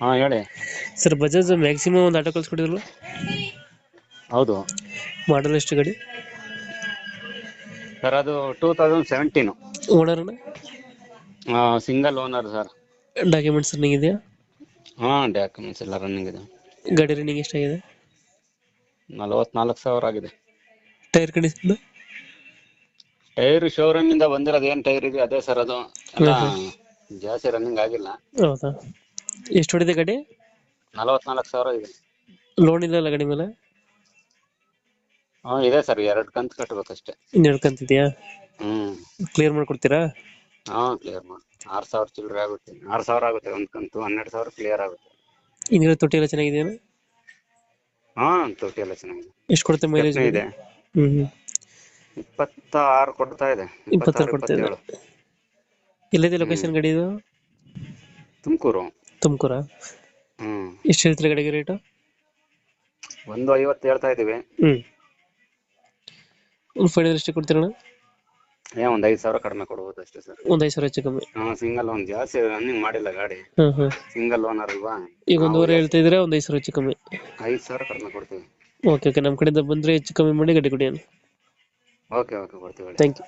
ಹಾ ಹೇಳಿ. Sir Bajaj maximum ಒಂದು ಆಟೋ ಕಳ್ಸ್ಕೊಟ್ಟಿದ್ರಲ್ಲ? ಹೌದು. ಮಾಡಲ್ ಎಷ್ಟು ಗಾಡಿ? ಸರ್ ಅದು two thousand seventeen ಓನರ್ನ single owner sir. Documents running ಇದೆಯಾ? ಹಾ ಡಾಕ್ಯುಮೆಂಟ್ಸ್ ಎಲ್ಲ ರನ್ನಿಂಗ್ ಇದೆ. ಗಾಡಿ ರನ್ನಿಂಗ್ ಎಷ್ಟಾಗಿದೆ? ನಲವತ್ನಾಲ್ಕು ಸಾವಿರ ಆಗಿದೆ. ಟೈರ್ ಕಂಡೀಷನ್ ಟೈರ್ ಶೋರೂಮ್ ಇಂದ ಬಂದಿರೋದು ಏನ್ ಟೈರ್ ಇದೆ ಅದೇ ಸರ್ ಅದು. ಎಲ್ಲ ಜಾಸ್ತಿ ರನ್ನಿಂಗ್ ಆಗಿಲ್ಲ. ಹೌದಾ? ಎಷ್ಟು ಹೊಡಿದೆ ಗಾಡಿ? ನಲವತ್ನಾಲ್ಕು ಸಾವಿರ ಇದೆ. ಲೋನ್ ಇಲ್ಲ ಗಾಡಿ ಮೇಲೆ? ಹಾ ಇದೆ ಸರ್ ಎರಡು ಕಂತು ಕಟ್ಬೇಕಷ್ಟೇ. ಇನ್ನೆರಡು ಕಂತಿದೆಯಾ ಹ್ಮ್. ಕ್ಲಿಯರ್ ಮಾಡ್ಕೊಡ್ತೀರಾ? ಹಾ ಕ್ಲಿಯರ್ ಮಾಡಿ. ಆರ್ ಸಾವಿರ ಚಿಲ್ಲರೆ ಆಗುತ್ತೆ. ಆರ್ ಸಾವಿರ ಆಗುತ್ತೆ ಒಂದ್ ಕಂತು. ಹನ್ನೆರಡು ಸಾವಿರ ಕ್ಲಿಯರ್ ಆಗುತ್ತೆ. ಇನ್ನು ತೊಟ್ಟಿ ಎಲ್ಲ ಚೆನ್ನಾಗಿದೆಯಾ? ಹಾ ತೊಟ್ಟಿ ಎಲ್ಲ ಚೆನ್ನಾಗಿದೆ. ಎಷ್ಟು ಕೊಡುತ್ತೆ ಮೈಲೇಜ್ ಚಟ್ನಿ ಇದೆ. ಹ್ಮ್ ಹ್ಮ್. ಇಪ್ಪತ್ತ ಆರು ಕೊಡ್ತಾ ಇದೆ. ಇಪ್ಪತ್ತಾರು ಕೊಡ್ತಾ ಇದೆ. ಎಲ್ಲಿದೆ ಲೊಕೇಶನ್ ಗಾಡಿ ಇದು? ತುಮಕೂರು. ತುಮಕೂರ? ಹ್ಮ್. ಎಷ್ಟು ಹೇಳ್ತೀರಿ ಗಾಡಿಗೆ ರೇಟು ಒಂದು ಐವತ್ತು ಹೇಳ್ತಾ ಇದೀವಿ ಹ್ಮ್. ಒಂದು ಫೈನಲ್ ಎಷ್ಟು ಕೊಡ್ತೀರಣ್ಣ? ಏ ಒಂದ್ ಐದ್ ಸಾವಿರ ಕಡಿಮೆ ಕೊಡ್ಬೋದು ಅಷ್ಟೇ ಸರ್. ಒಂದು ಐದು ಸಾವಿರ ಹೆಚ್ಚು ಕಮ್ಮಿ. ಹಾ ಸಿಂಗಲ್ ಲೋನ್ ಜಾಸ್ತಿ ರನ್ನಿಂಗ್ ಮಾಡಿಲ್ಲ ಗಾಡಿ. ಹಾಂ ಹಾಂ ಸಿಂಗಲ್ ಓನರ್ ಅಲ್ವಾ? ಈಗ ಒಂದೂವರೆ ಹೇಳ್ತಾ ಇದ್ರೆ ಒಂದು ಐದು ಸಾವಿರ ಹೆಚ್ಚು ಕಮ್ಮಿ. ಐದ್ ಸಾವಿರ ಕಡಿಮೆ ಕೊಡ್ತೀವಿ. Okay okay. ನಮ್ಮ ಕಡೆಯಿಂದ ಬಂದರೆ ಹೆಚ್ಚು ಕಮ್ಮಿ ಮಾಡಿ ಗಾಡಿ ಕೊಡಿ ಓಕೆ ಓಕೆ ಕೊಡ್ತೀವಿ ಥ್ಯಾಂಕ್ ಯು